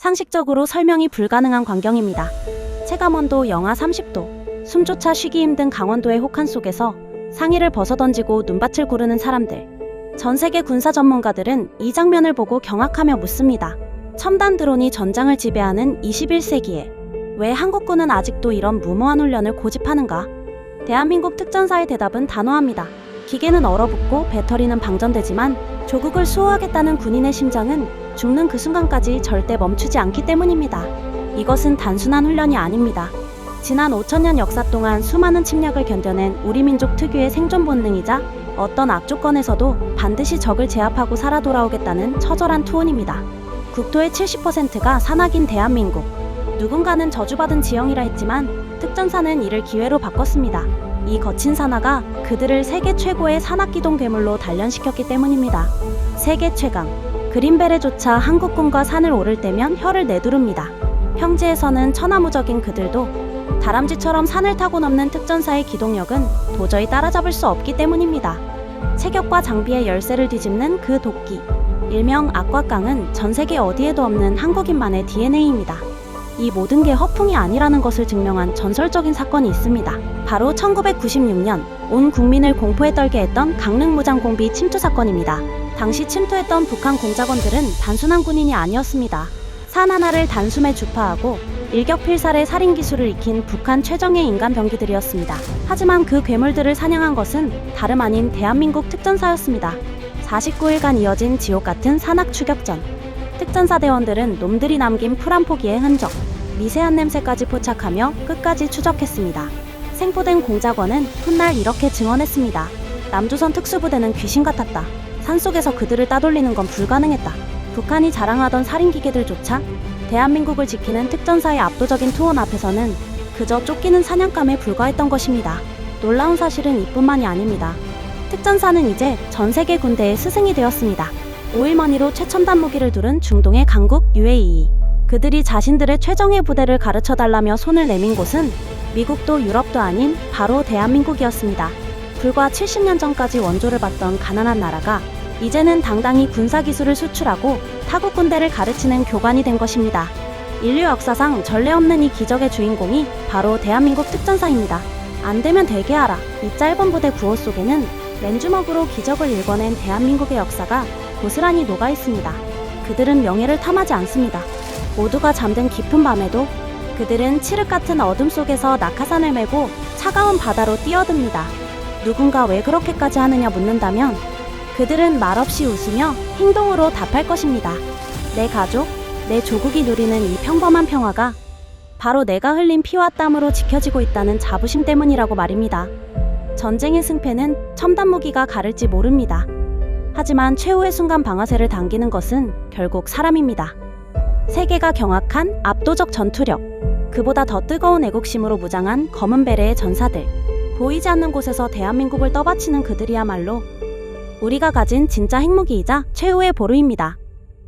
상식적으로 설명이 불가능한 광경입니다. 체감온도 영하 30도, 숨조차 쉬기 힘든 강원도의 혹한 속에서 상의를 벗어던지고 눈밭을 구르는 사람들. 전 세계 군사 전문가들은 이 장면을 보고 경악하며 묻습니다. 첨단 드론이 전장을 지배하는 21세기에 왜 한국군은 아직도 이런 무모한 훈련을 고집하는가? 대한민국 특전사의 대답은 단호합니다. 기계는 얼어붙고 배터리는 방전되지만 조국을 수호하겠다는 군인의 심장은 죽는 그 순간까지 절대 멈추지 않기 때문입니다. 이것은 단순한 훈련이 아닙니다. 지난 5천년 역사 동안 수많은 침략을 견뎌낸 우리 민족 특유의 생존 본능이자 어떤 악조건에서도 반드시 적을 제압하고 살아 돌아오겠다는 처절한 투혼입니다. 국토의 70%가 산악인 대한민국. 누군가는 저주받은 지형이라 했지만 특전사는 이를 기회로 바꿨습니다. 이 거친 산화가 그들을 세계 최고의 산악기동 괴물로 단련시켰기 때문입니다. 세계 최강. 그린벨에조차 한국군과 산을 오를 때면 혀를 내두릅니다. 평지에서는 천하무적인 그들도 다람쥐처럼 산을 타고 넘는 특전사의 기동력은 도저히 따라잡을 수 없기 때문입니다. 체격과 장비의 열쇠를 뒤집는 그 도끼. 일명 악과깡은 전 세계 어디에도 없는 한국인만의 DNA입니다. 이 모든 게 허풍이 아니라는 것을 증명한 전설적인 사건이 있습니다. 바로 1996년 온 국민을 공포에 떨게 했던 강릉 무장공비 침투 사건입니다. 당시 침투했던 북한 공작원들은 단순한 군인이 아니었습니다. 산 하나를 단숨에 주파하고 일격필살의 살인 기술을 익힌 북한 최정예 인간 병기들이었습니다. 하지만 그 괴물들을 사냥한 것은 다름 아닌 대한민국 특전사였습니다. 49일간 이어진 지옥 같은 산악 추격전. 특전사 대원들은 놈들이 남긴 풀 한 포기의 흔적, 미세한 냄새까지 포착하며 끝까지 추적했습니다. 생포된 공작원은 훗날 이렇게 증언했습니다. 남조선 특수부대는 귀신 같았다. 산속에서 그들을 따돌리는 건 불가능했다. 북한이 자랑하던 살인 기계들조차 대한민국을 지키는 특전사의 압도적인 투혼 앞에서는 그저 쫓기는 사냥감에 불과했던 것입니다. 놀라운 사실은 이뿐만이 아닙니다. 특전사는 이제 전 세계 군대의 스승이 되었습니다. 오일머니로 최첨단 무기를 두른 중동의 강국 UAE. 그들이 자신들의 최정예 부대를 가르쳐 달라며 손을 내민 곳은 미국도 유럽도 아닌 바로 대한민국이었습니다. 불과 70년 전까지 원조를 받던 가난한 나라가 이제는 당당히 군사 기술을 수출하고 타국 군대를 가르치는 교관이 된 것입니다. 인류 역사상 전례 없는 이 기적의 주인공이 바로 대한민국 특전사입니다. 안 되면 되게 하라. 이 짧은 부대 구호 속에는 맨주먹으로 기적을 일궈낸 대한민국의 역사가 고스란히 녹아 있습니다. 그들은 명예를 탐하지 않습니다. 모두가 잠든 깊은 밤에도 그들은 칠흑 같은 어둠 속에서 낙하산을 메고 차가운 바다로 뛰어듭니다. 누군가 왜 그렇게까지 하느냐 묻는다면 그들은 말없이 웃으며 행동으로 답할 것입니다. 내 가족, 내 조국이 누리는 이 평범한 평화가 바로 내가 흘린 피와 땀으로 지켜지고 있다는 자부심 때문이라고 말입니다. 전쟁의 승패는 첨단 무기가 가를지 모릅니다. 하지만 최후의 순간 방아쇠를 당기는 것은 결국 사람입니다. 세계가 경악한 압도적 전투력, 그보다 더 뜨거운 애국심으로 무장한 검은 베레의 전사들, 보이지 않는 곳에서 대한민국을 떠받치는 그들이야말로 우리가 가진 진짜 핵무기이자 최후의 보루입니다.